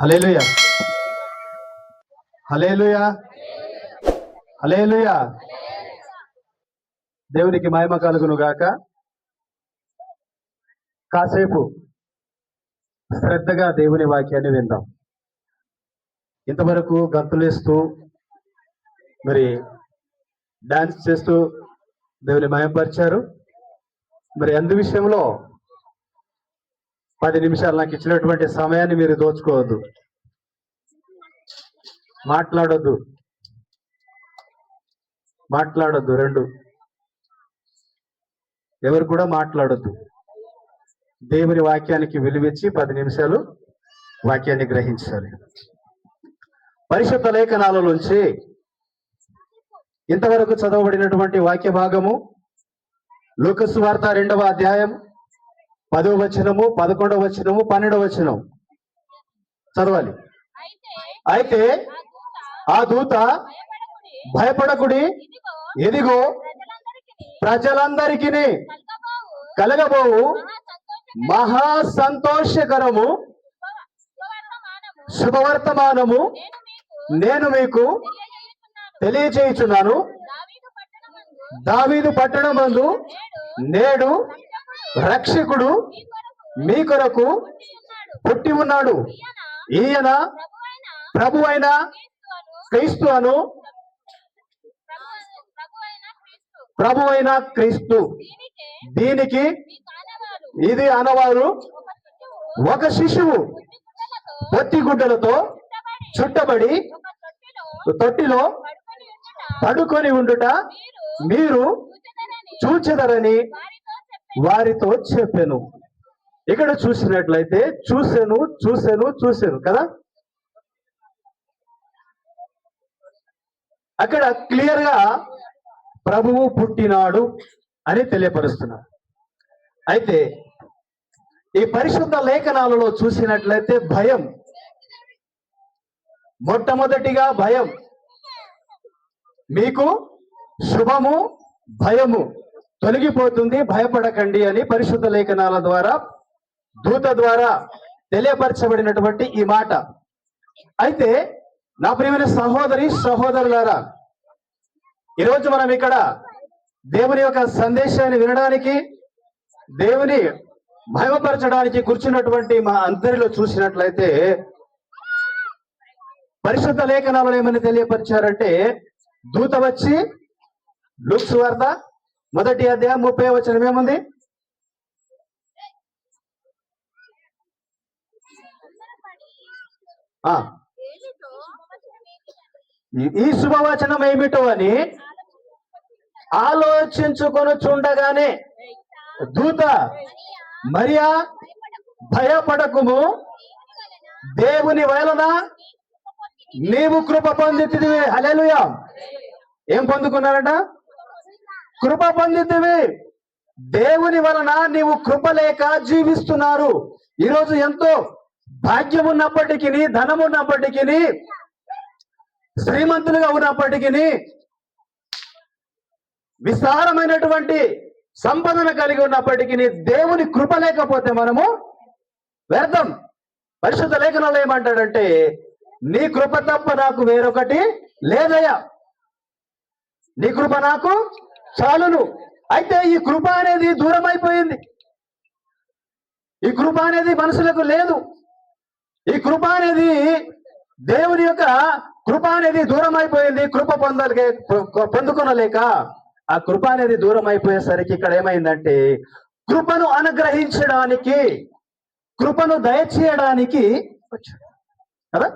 Hallelujah hallelujah hallelujah దేవునికి మహిమ కలుగును గాక. కాసేపు శ్రద్ధగా దేవుని వాక్యాన్ని విందాం. ఇంతవరకు గంతులేస్తూ మరి డాన్స్ చేస్తూ దేవుని మయంపరిచారు మరి అందు విషయంలో పది నిమిషాలు నాకు ఇచ్చినటువంటి సమయాన్ని మీరు దోచుకోవద్దు. మాట్లాడొద్దు. మాట్లాడొద్దు రెండు. ఎవరు కూడా మాట్లాడొద్దు. దేవుని వాక్యానికి విలువిచ్చి పది నిమిషాలు వాక్యాన్ని గ్రహించాలి. పరిశుద్ధ లేఖనాల నుంచి ఇంతవరకు చదవబడినటువంటి వాక్య భాగము లోకసు వార్త రెండవ అధ్యాయం పదో వచనము పదకొండవ వచనము పన్నెండవ వచనం. చదవాలి. అయితే ఆ దూత భయపడకుడి. ఎదిగో ప్రజలందరికీ కలగబోవు. మహా సంతోషకరము శుభవర్తమానము నేను మీకు తెలియజేయుచున్నాను తెలియచేయుచున్నాను. దావీదు పట్టణమందు దావీదు నేడు రక్షకుడు మీ కొరకు పుట్టి ఉన్నాడు. ఈయన ప్రభు అయిన క్రీస్తు అను ప్రభు- ప్రభువైన క్రీస్తు ప్రభు అయిన క్రీస్తు దీనికే ఇది అనవారు ఒక శిశువు ఒక శిశువు పుట్టుగుడ్డలతో పొత్తి గుడ్డలతో చుట్టబడి తొట్టిలో పడుకొని ఉండుట మీరు చూచెదరని వారితో చెప్పాను. ఇక్కడ చూసినట్లయితే చూసాను చూశాను చూసాను కదా? అక్కడ క్లియర్గా ప్రభువు పుట్టినాడు అని తెలియపరుస్తున్నారు. అయితే ఈ పరిశుద్ధ లేఖనాలలో చూసినట్లయితే భయం. మొట్టమొదటిగా భయం. మీకు శుభము భయము. తొలగిపోతుంది భయపడకండి అని పరిశుద్ధ లేఖనాల ద్వారా దూత ద్వారా తెలియపరచబడినటువంటి ఈ మాట. అయితే నా ప్రియమైన సహోదరి సహోదరులారా ఈరోజు మనం ఇక్కడ దేవుని యొక్క సందేశాన్ని వినడానికి దేవుని భయపరచడానికి కూర్చున్నటువంటి మా అందరిలో చూసినట్లయితే పరిశుద్ధ లేఖనాలు ఏమని తెలియపరిచారంటే దూత వచ్చి లుక్స్ వార్త మొదటి అధ్యాయం ముప్పై వచ్చిన ఏముంది? ఈ- శుభవచనం ఏమిటో అని ఆలోచించుకొని చూడగానే దూత మరియా భయపడకుము. దేవుని వలన నీవు కృప పొందితివి. హల్లెలూయా. ఏం పొందుకున్నారట? కృప పొందితివి. దేవుని వలన నీవు కృప లేక జీవిస్తున్నారు. ఈరోజు ఎంతో భాగ్యం ఉన్నప్పటికీ ధనం ఉన్నప్పటికీ శ్రీమంతులుగా ఉన్నప్పటికీ విస్తారమైనటువంటి సంపదన కలిగి ఉన్నప్పటికీ దేవుని కృప లేకపోతే మనము వ్యర్థం. పరిశుద్ధ లేఖనంలో ఏమంటాడంటే నీ కృప తప్ప నాకు వేరొకటి లేదయ్యా. నీ కృప నాకు చాలును. అయితే ఈ కృప అనేది దూరం అయిపోయింది ఈ కృప అనేది మనుషులకు లేదు. ఈ కృప అనేది దేవుని యొక్క కృప అనేది దూరం అయిపోయింది కృప పొందలకే పొందుకొనలేక ఆ కృప అనేది దూరం అయిపోయేసరికి ఇక్కడ ఏమైందంటే కృపను అనుగ్రహించడానికి కృపను దయచేయడానికి వచ్చాడు కదా?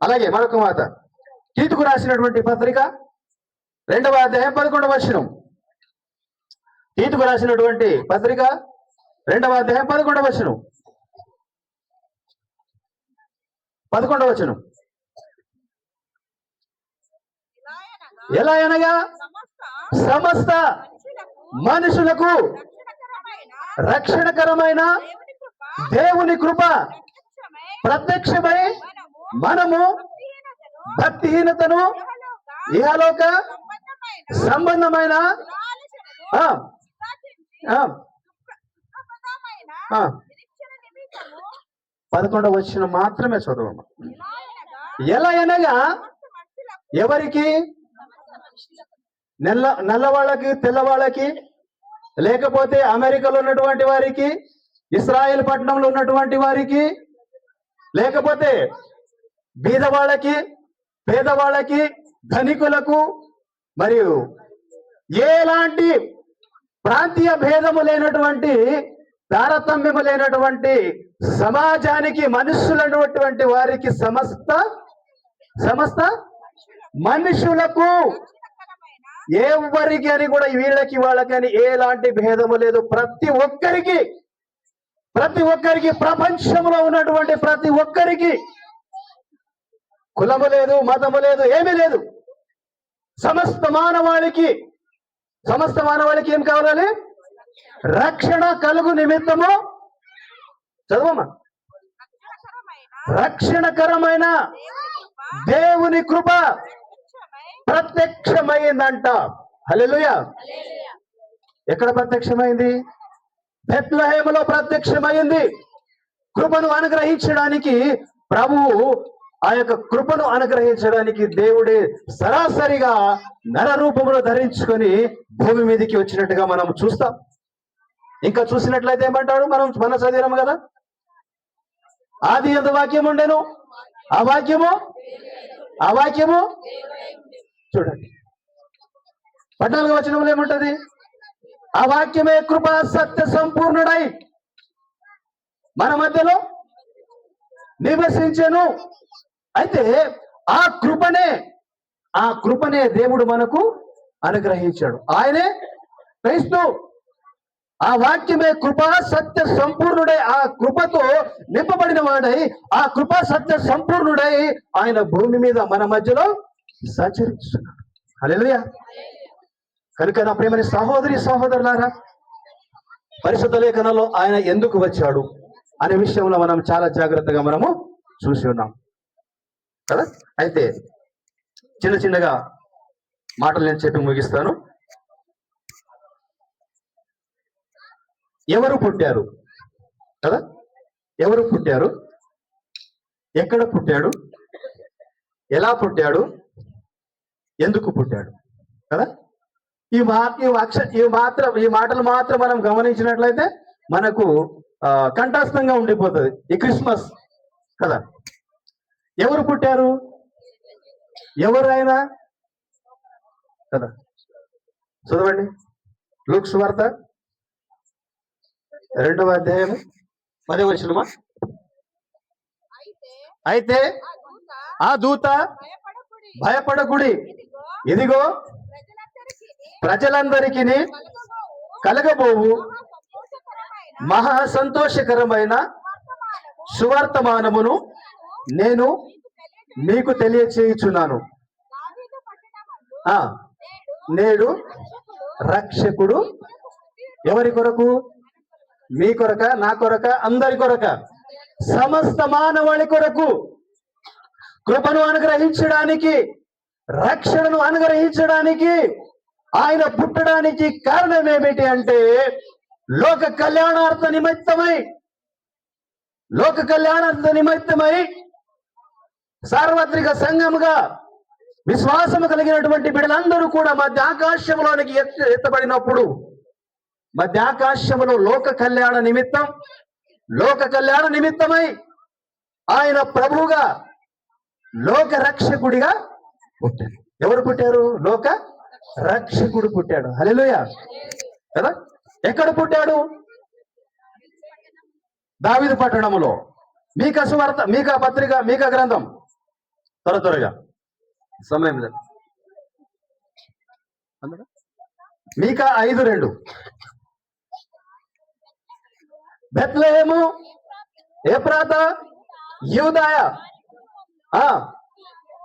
అలాగే మరొక మాట. తీతుకు రాసినటువంటి పత్రిక రెండవ అధ్యాయం పదకొండవ వచనం. తీతుకు రాసినటువంటి పత్రిక రెండవ అధ్యాయం పదకొండవ వచనం. పదకొండవ వచనం. ఎలా అనగా సమస్త మనుషులకు రక్షణకరమైన దేవుని కృప ప్రత్యక్షమై మనము భక్తిహీనతను ఇహలోక సంబంధమైన? పదకొండవ వచ్చిన మాత్రమే చదవము ఎలా అనగా ఎవరికి? నల్ల నల్లవాళ్ళకి తెల్లవాళ్ళకి లేకపోతే అమెరికాలో ఉన్నటువంటి వారికి ఇస్రాయేల్ పట్టణంలో ఉన్నటువంటి వారికి లేకపోతే బీదవాళ్ళకి పేదవాళ్ళకి ధనికులకు మరియు ఎలాంటి ప్రాంతీయ భేదము లేనటువంటి తారతమ్యము లేనటువంటి సమాజానికి మనుషులైనటువంటి వారికి సమస్త సమస్త మనుషులకు ఎవరికి అని కూడా వీళ్ళకి వాళ్ళకని ఎలాంటి భేదము లేదు. ప్రతి ఒక్కరికి ప్రతి ఒక్కరికి ప్రపంచంలో ఉన్నటువంటి ప్రతి ఒక్కరికి కులము లేదు మతము లేదు ఏమీ లేదు. సమస్త మానవాళికి సమస్త మానవాళికి ఏం కావాలి? రక్షణ కలుగు నిమిత్తము. చదవమ్మా. రక్షణకరమైన రక్షణకరమైన దేవుని కృప ప్రత్యక్షమైందంట. హల్లెలూయా. ఎక్కడ ప్రత్యక్షమైంది? బెత్లహేములో ప్రత్యక్షమైంది. కృపను అనుగ్రహించడానికి ప్రభువు ఆ యొక్క కృపను అనుగ్రహించడానికి దేవుడే సరాసరిగా నర రూపమును ధరించుకొని భూమి మీదకి వచ్చినట్టుగా మనం చూస్తాం. ఇంకా చూసినట్లయితే ఏమంటాడు? మనం మన చదివినాం కదా? ఆది ఎంత వాక్యం ఉండేను? ఆ వాక్యము? ఆ వాక్యము? చూడండి. పద్నాలుగు వచనంలో ఏముంటది? ఆ వాక్యమే కృప సత్య సంపూర్ణుడై మన మధ్యలో నివసించను. అయితే ఆ కృపనే ఆ కృపనే దేవుడు మనకు అనుగ్రహించాడు. ఆయనే క్రైస్తు. ఆ వాక్యమే కృపా సత్య సంపూర్ణుడై. ఆ కృపతో నింపబడిన వాడై ఆ కృపా సత్య సంపూర్ణుడై ఆయన భూమి మీద మన మధ్యలో సంచరిస్తున్నాడు హల్లెలూయా. కనుక నా ప్రేమని సహోదరి సహోదరులారా పరిశుద్ధ లేఖనంలో ఆయన ఎందుకు వచ్చాడు అనే విషయంలో మనం చాలా జాగ్రత్తగా మనము చూసి ఉన్నాం. కదా? అయితే చిన్న చిన్నగా మాటలు నేను చెప్పి ముగిస్తాను. ఎవరు పుట్టారు? కదా? ఎవరు పుట్టారు? ఎక్కడ పుట్టాడు? ఎలా పుట్టాడు? ఎందుకు పుట్టాడు? కదా? ఈ మా ఈ అక్ష ఈ మాత్రం ఈ మాటలు మాత్రం మనం గమనించినట్లయితే మనకు ఆ, కంఠస్థంగా ఉండిపోతుంది. ఈ క్రిస్మస్ కదా? ఎవరు పుట్టారు? ఎవరు ఆయన కదా. చదవండి. లుక్స్ వార్త రెండవ అధ్యాయం పదే వచ్చినమా అయితే ఆ దూత భయపడకుడి. ఇదిగో ప్రజలందరికీ కలగబోవు. మహా సంతోషకరమైన సువర్తమానమును నేను మీకు తెలియచేయుచున్నాను. ఆ నేడు రక్షకుడు రక్షకుడు ఎవరి కొరకు? మీ కొరక నా కొరక అందరి కొరక. సమస్త మానవాళి కొరకు కృపను అనుగ్రహించడానికి రక్షణను అనుగ్రహించడానికి ఆయన పుట్టడానికి కారణం ఏమిటి అంటే లోక కళ్యాణార్థ నిమిత్తమై లోక కళ్యాణార్థ నిమిత్తమై సార్వత్రిక సంఘముగా విశ్వాసము కలిగినటువంటి బిడ్డలందరూ కూడా మధ్య ఆకాశంలోనికి ఎత్తబడినప్పుడు మధ్య ఆకాశములో లోక కళ్యాణ నిమిత్తం లోక కళ్యాణ నిమిత్తమై ఆయన ప్రభువుగా లోక రక్షకుడిగా పుట్టాడు. ఎవరు పుట్టారు? లోక రక్షకుడు పుట్టాడు. హలోయ కదా? ఎక్కడ పుట్టాడు? దావిదు పట్టణములో. మీక సువార్త మీక పత్రిక మీక గ్రంథం. త్వర త్వరగా. సమయం లేదు? మీక ఐదు రెండు. బెత్లహేము ఏప్రాత యూదాయ.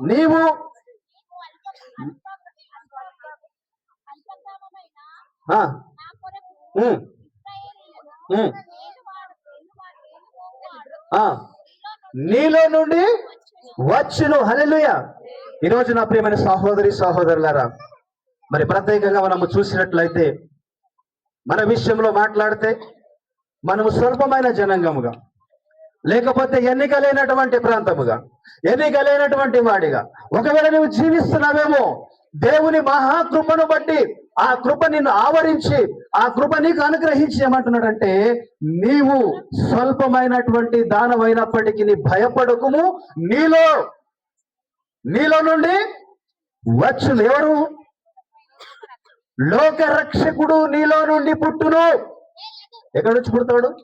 నీవు నీలో నుండి వచ్చును. హల్లెలూయా. ఈరోజు నా ప్రియమైన సహోదరి సహోదరులారా మరి ప్రత్యేకంగా మనము చూసినట్లయితే మన విషయంలో మాట్లాడితే మనము స్వల్పమైన జనాంగముగా లేకపోతే ఎన్నికలైనటువంటి ప్రాంతముగా ఎన్నికలైనటువంటి వాడిగా ఒకవేళ నువ్వు జీవిస్తున్నావేమో దేవుని మహాకృపను బట్టి ఆ కృప నిన్ను ఆవరించి ఆ కృప నీకు అనుగ్రహించి ఏమంటున్నాడంటే నీవు స్వల్పమైనటువంటి దానమైనప్పటికీ నీ భయపడకుము. నీలో నీలో నుండి వచ్చును ఎవరు? లోక రక్షకుడు నీలో నుండి పుట్టును. ఎక్కడి నుంచి పుడతాడు?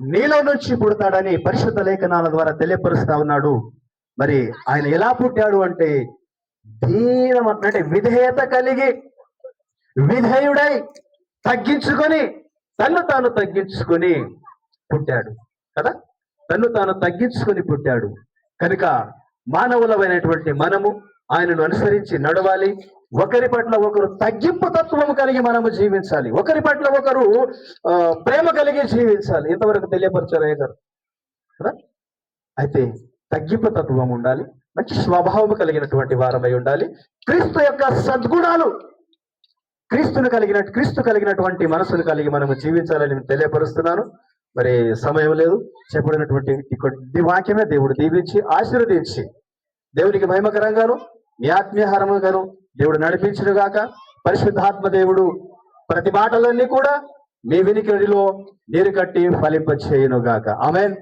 నీలో నుంచి పుడతాడని పరిశుద్ధ లేఖనాల ద్వారా తెలియపరుస్తా ఉన్నాడు. మరి ఆయన ఎలా పుట్టాడు అంటే దీనం అంటే విధేయత కలిగి విధేయుడై తగ్గించుకొని తన్ను తాను తగ్గించుకొని పుట్టాడు. కదా? తన్ను తాను తగ్గించుకొని పుట్టాడు. కనుక మానవులమైనటువంటి మనము ఆయనను అనుసరించి నడవాలి. ఒకరి పట్ల ఒకరు తగ్గింపు తత్వము కలిగి మనము జీవించాలి. ఒకరి పట్ల ఒకరు ప్రేమ కలిగి జీవించాలి. ఇంతవరకు తెలియపరచారయ్య గారు. కదా? అయితే తగ్గింపు తత్వం ఉండాలి. మంచి స్వభావం కలిగినటువంటి వారమై ఉండాలి. క్రీస్తు యొక్క సద్గుణాలు క్రీస్తును కలిగిన క్రీస్తు కలిగినటువంటి మనసును కలిగి మనము జీవించాలని తెలియపరుస్తున్నాను. మరి సమయం లేదు. చెప్పబడినటువంటి కొద్ది వాక్యమే దేవుడు దీవించి ఆశీర్వదించి దేవునికి మహిమకరంగాను మీ ఆత్మీయహారముగాను దేవుడు నడిపించును గాక పరిశుద్ధాత్మ దేవుడు ప్రతి మాటలన్నీ కూడా మీ వినికిడిలో నీరు కట్టి ఫలింప చేయను గాక ఆమెన్.